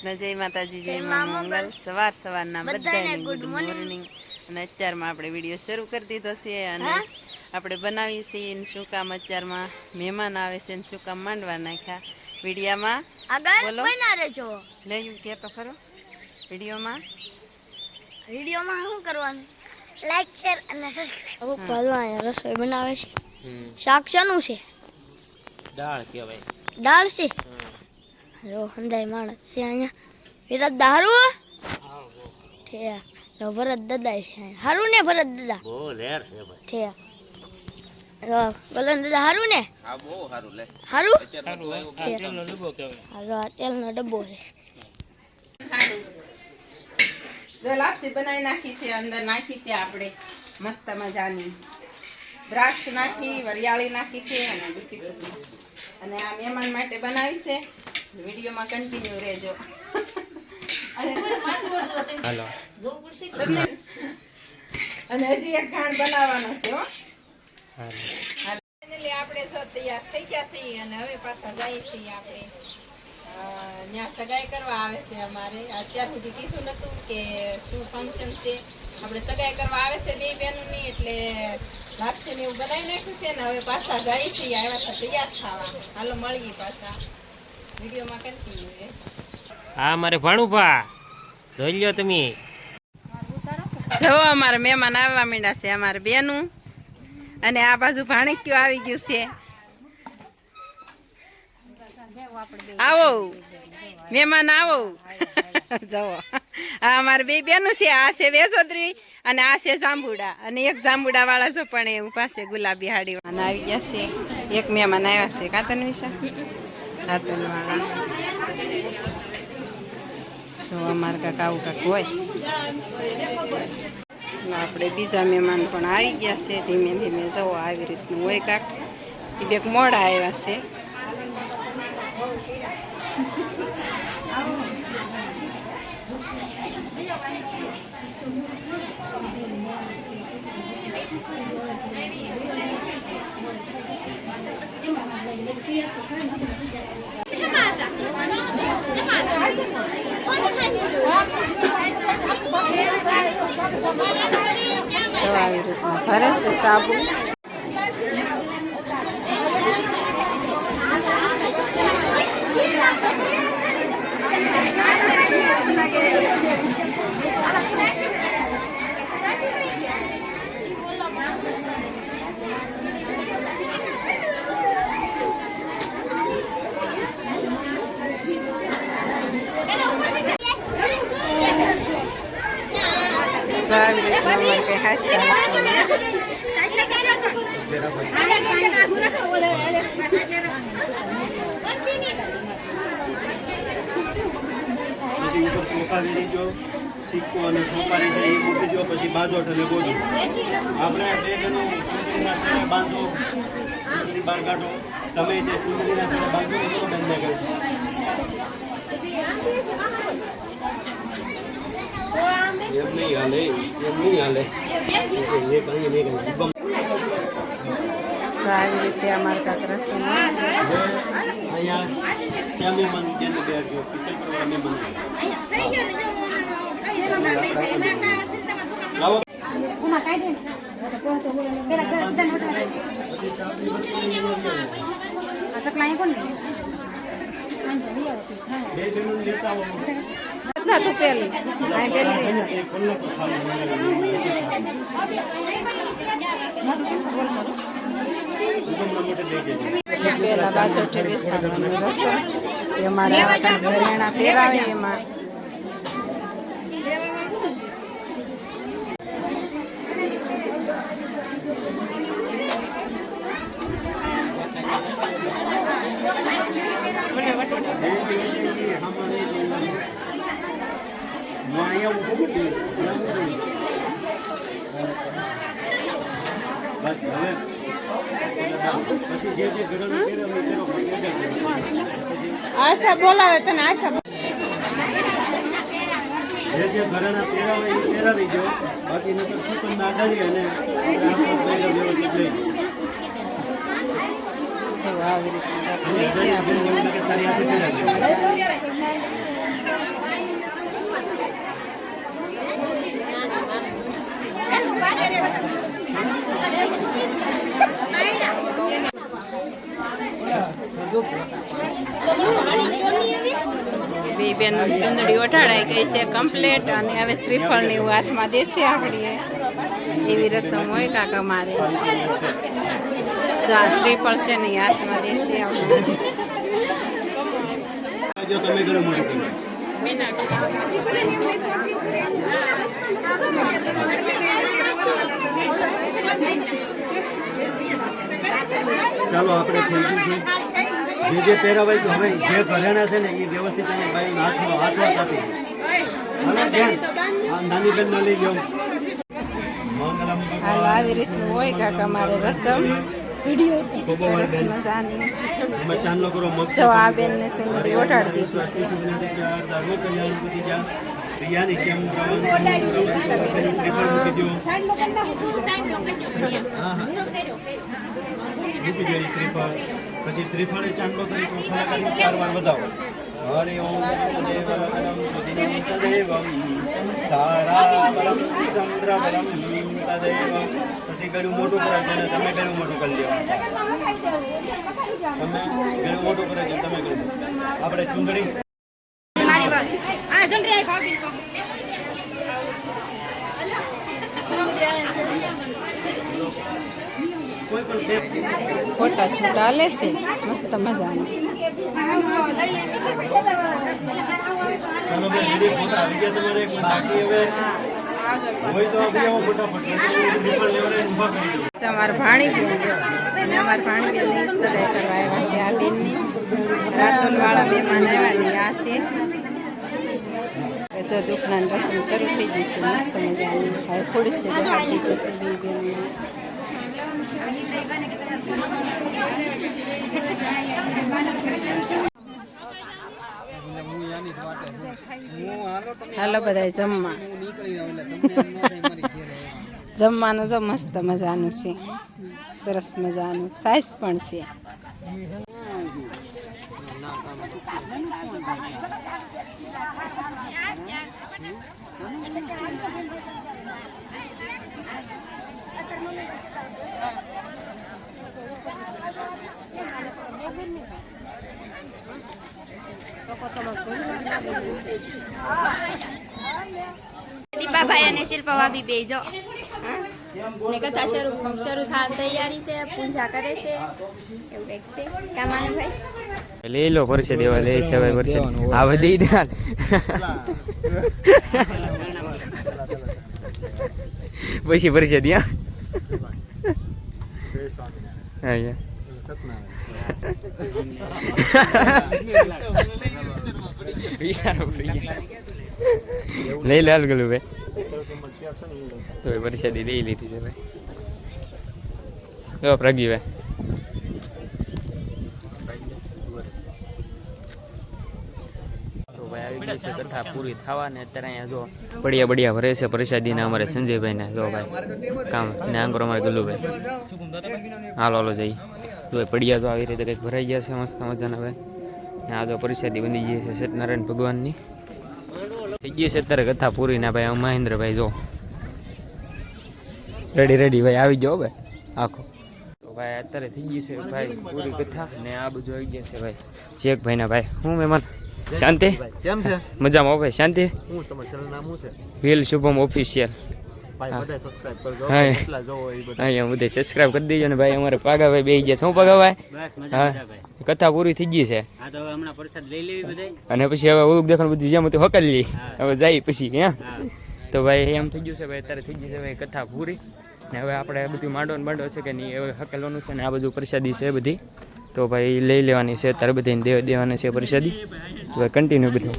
કૃષ્ણ જય માતાજી જય મા મંગલ. સવાર સવારના બધાને ગુડ મોર્નિંગ અને અત્યારમાં આપણે વીડિયો શરૂ કરી દીધો છે અને આપણે બનાવીએ છીએ ને શું કામ અત્યારમાં મહેમાન આવે છે ને શું કામ માંડવા નાખ્યા. વિડીયામાં આગળ બોલો. લેયું કે તો ખરો. વિડીયોમાં? વિડીયોમાં શું કરવાનું? લાઈક શેર અને સબસ્ક્રાઇબ પહેલા રસોઈ બનાવે છે. શાક શાનું છે? દાળ કહેવાય. દાળ છે? જો હંદાય માણસ છે અહીંયા. વિરાટ દારૂ ઠેક. લો ભરત દાદા છે અહીંયા. હારું ને ભરત દાદા? બહુ લેર છે ભાઈ. ઠેક. ગલન દાદા હારું ને? આ બહુ લે. હારું? તેલનો ડબ્બો કહેવાય આ તેલનો ડબ્બો છે. જો લાપસી બનાવી નાખી છે અંદર નાખી છે આપણે. મસ્ત મજાની. દ્રાક્ષ નાખી વરિયાળી નાખી છે અને અને આ મહેમાન માટે બનાવી છે. વિડીયોમાં કન્ટિન્યુ રહેજો. હાલો. અને હજી એક ઘાણ બનાવવાનો છે હો. હાલો. આપણે જો તૈયાર થઈ ગયા છીએ અને હવે પાછા જઈએ છીએ આપણે. ત્યાં સગાઈ કરવા આવે છે અમારે. અત્યાર સુધી કીધું નતું કે શું ફંક્શન છે. આપણે સગાઈ કરવા આવે છે બે બહેનોની એટલે લાપસી ને એવું બનાવી નાખ્યું છે ને હવે પાછા જઈએ છીએ. આવ્યા તૈયાર થવા. હાલો મળીએ પાછા. આ મારે ભાણુભા જોઈ લ્યો તમે. જો અમારે મહેમાન આવવા માંડ્યા છે અમારે બેનું. અને આ બાજુ ભાણક્યું આવી ગયું છે. આવો. મહેમાન આવો. જવો આ અમારે બે બેનું છે આ છે વેસોદરી અને આ છે જાંબુડા. અને એક જાંબુડા વાળા છો પણ એ ઊભા છે ગુલાબી હાડી આવી ગયા છે. એક મહેમાન આવ્યા છે. કાતન વિશા? કાતન વાળા જો અમારે કાંક આવું કાંક હોય. આપણે બીજા મહેમાન પણ આવી ગયા છે. ધીમે ધીમે જવો આવી રીતનું હોય કાંક. એ બેક મોડા આવ્યા છે. આવી રીતનું ભરે છે સાબુ તો આવી રીતનું અમારે કંઈ હાથ ચાલશે નહીં. પછી ઉપર ચોખા જો સિક્કો અને સોપારી છે એ પછી બાજોટ અને ગોદું આપણે બે જણો સુંદરીના સેને બાંધો સુંદરી કાઢો તમે જે સુંદરીના સેને બાંધો બંને કરી એમ નહીં હાલે એમ નહીં હાલે એ કઈ નહીં તો આવી રીતે અમારા કાકરા રસમ હોય છે. અહીંયા ત્યાં મહેમાન જેને બે જો પિક્ચર કરવા મહેમાન લાવો બે જણો લેતા ના તું પેલી આ પેલી પેલા બેસવાનું રસમ પછી અમારે આવા કાંઈ ઘરેણાં પહેરાવે એમાં ઊભો છું. બસ હવે પછી જે જે. આશા બોલાવે તને આશા જે જે ઘરેણા પહેરાવે એ પહેરાવી જો બાકી નકર શું તમને આગાડી અને આવી રીતના બે બેન સુંદડી ઓઢાડાઈ ગઈ છે કમ્પ્લેટ અને હવે શ્રીફળની હાથમાં દેશે આપણીએ એવી રસમ હોય કાકા મારે. ચા શ્રીફળ છે ને હાથમાં દેશે આપણે ચાલો, આપણે છે જે જે પહેરાવાય હવે જે ઘરેણા છે ને, એ વ્યવસ્થિત એને ભાઈ હાથમાં હાથમાં આપી નાની બેન લઈ ગયો મંગલમ આવી રીતનું હોય કાકા, મારે રસમ. સરસ મજાની તમે ચાંદલો કરો મગ જો આ બેનને ચુંદડી ઓઢાડી દીધી છે. રિયાની કેમ શ્રીફળ. પછી શ્રીફળે ચાંદલો કરી ચોખા કરી ચાર વાર વધાવો. હરે ઓમ દેવમ. તદેવમ તારાબલમ ચંદ્રબલમ તદેવ પછી ગળું મોટું કરાવજો ને તમે ગળું મોટું કરી લેવાનું તમે ગળું મોટું કરાવજો તમે ગળું આપણે ટેપ ફોટા શૂટ હાલે છે. મસ્ત મજાનું. તમારે બાકી હવે અમારા ભાણી બેન. જો અને અમારા ભાણી બેનની સગાઈ કરવા આવ્યા છે, આ બેનની. રાતોલવાળા મહેમાન આવ્યા ને આ છે જો દુખના રસમ શરૂ થઈ ગઈ મસ્ત મજાની. હવે ખોડશે છે જશે બે બેનને. હાલો બધા જમવા. જમવાનું જો મસ્ત મજાનું છે. સરસ મજાનું. સાઈઝ પણ છે. દીપાભાઈ અને શિલ્પા ભાભી બે જો. ને કથા શરૂ શરૂ થવા તૈયારી છે પૂજા કરે છે એવું કંઈક છે. કામાનું ભાઈ? લઈ લો પરસે દેવા લે છે ભાઈ પરસે આ બધી દે પછી પરસે ત્યાં હા? યા. વિચારો. લઈ લે ગલું ભાઈ. તો પરસાદી લઈ લીધી છે ભાઈ. જો પ્રગી ભાઈ. ભાઈ છે કથા પૂરી થવાને. અત્યારે અહીંયા જો બળિયા બળિયા ભરે છે પ્રસાદીના અમારે સંજયભાઈ ને જો ભાઈ કામ ને આંગરો અમારે ગલ્લુભાઈ હાલો હાલો જઈ જો ભાઈ પડિયા તો આવી રીતે કંઈક ભરાઈ ગયા છે મસ્ત મજાના ભાઈ. આ તો પ્રસાદી બની ગઈ છે સત્યનારાયણ ભગવાનની. થઈ ગઈ છે અત્યારે કથા પૂરી ના ભાઈ મહેન્દ્રભાઈ જો. રેડી રેડી ભાઈ આવી જાઓ ભાઈ. આખો. તો ભાઈ અત્યારે થઈ ગઈ છે ભાઈ પૂરી કથા ને આ બધું આવી ગયા છે ભાઈ. ચેક ભાઈ ના ભાઈ હું મહેમાન? શાંતિ? કેમ છે? મજામાં ભાઈ શાંતિ? હું તમારું નામ શું છે. વિલ શુભમ ઓફિશિયલ ભાઈ બધા સબસ્ક્રાઇબ કરજો કેટલા જોવો એ બધા અહીંયા બધે સબસ્ક્રાઇબ કરી દેજો ને ભાઈ અમારે પાગાભાઈ બે ગયા છે. હું પાગાભાઈ બસ મજા ભાઈ. કથા પૂરી થઈ ગઈ છે. હા તો હવે હમણાં પ્રસાદ લઈ લેવી બધાય. અને પછી હવે ઓળખ દેખાણ બધું જેમ હતું હકાલી લી હવે જાય પછી હા? તો ભાઈ એમ થઈ ગયું છે ભાઈ અત્યારે થઈ ગઈ છે ભાઈ કથા પૂરી. ને હવે આપણે બધું માંડો ને માંડો છે કે નહીં હવે હકેલવાનું છે ને આ બધું પ્રસાદી છે બધી. તો ભાઈ લઈ લેવાની છે અત્યારે બધી દેવા દેવાની છે પ્રસાદી. તો ભાઈ કન્ટિન્યુ બધું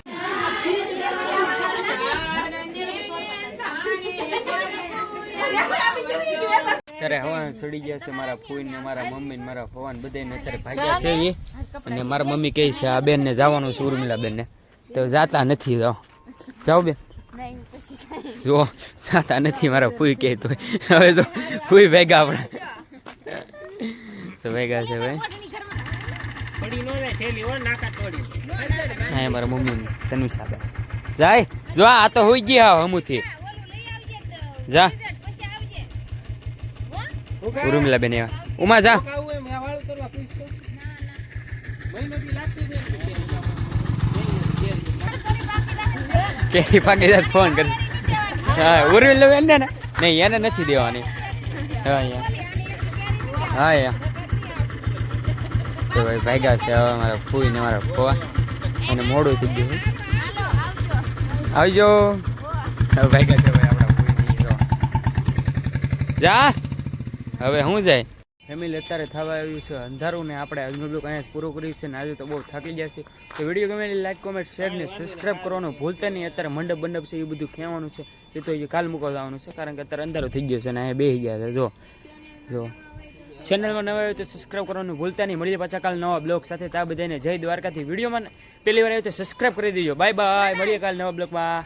અત્યારે હવા સડી ગયા છે મારા ફૂઈ ને મારા મમ્મી ને મારા ફવાન બધાને અત્યારે ભાગ્યા છે એ અને મારા મમ્મી કહે છે આ બેન ને જવાનું છે ઉર્મિલા બેન ને. તો જાતા નથી જાઓ. જાઓ બેન. જો જાતા નથી મારા ફૂઈ કહે તો. હવે તો ફૂઈ ભેગા આપણે. તો ભેગા છે ભાઈ. પડી નો જાય થેલી હો મારા મમ્મી તનુષા જાય. જો આ તો હોઈ ગયા હમુથી. જા. ઉર્મિલા બેન એવા ઉમા જા. કેરી પાકે ત્યારે ફોન કરી. હા ઉર્વી લે એને ને નહીં એને નથી દેવાની. હા યા હા યા તો ભાઈ ભાગ્યા છે હવે મારા ફૂઈ ને મારા ફોવા. અને મોડું થઈ ગયું. આવજો. હવે ભાગ્યા છે ભાઈ આપણા ફૂઈ જા. હવે શું જાય? ફેમિલી અત્યારે થવા આવ્યું છે. અંધારું ને આપણે આજનું બ્લોગ અહીંયા પૂરો કર્યું છે ને આજે તો બહુ થાકી ગયા છે તો વીડિયો ગમે લાઈક કોમેન્ટ શેર ને સબસ્ક્રાઈબ કરવાનું ભૂલતા નહીં. અત્યારે મંડપ મંડપ છે એ બધું કહેવાનું છે. એ તો એ કાલ મૂકવા જવાનું છે. કારણ કે અત્યારે અંધારું થઈ ગયું છે ને અહીંયા બેસી ગયા છે. જો જો. ચેનલમાં નવા આવ્યો તો સબસ્ક્રાઈબ કરવાનું ભૂલતા નહીં. મળીએ પાછા કાલ નવા બ્લોગ સાથે. તા બધાને જય દ્વારકાથી. વિડીયોમાં પહેલી વાર આવ્યો તો સબસ્ક્રાઈબ કરી દેજો. બાય બાય મળીએ કાલ નવા બ્લોગમાં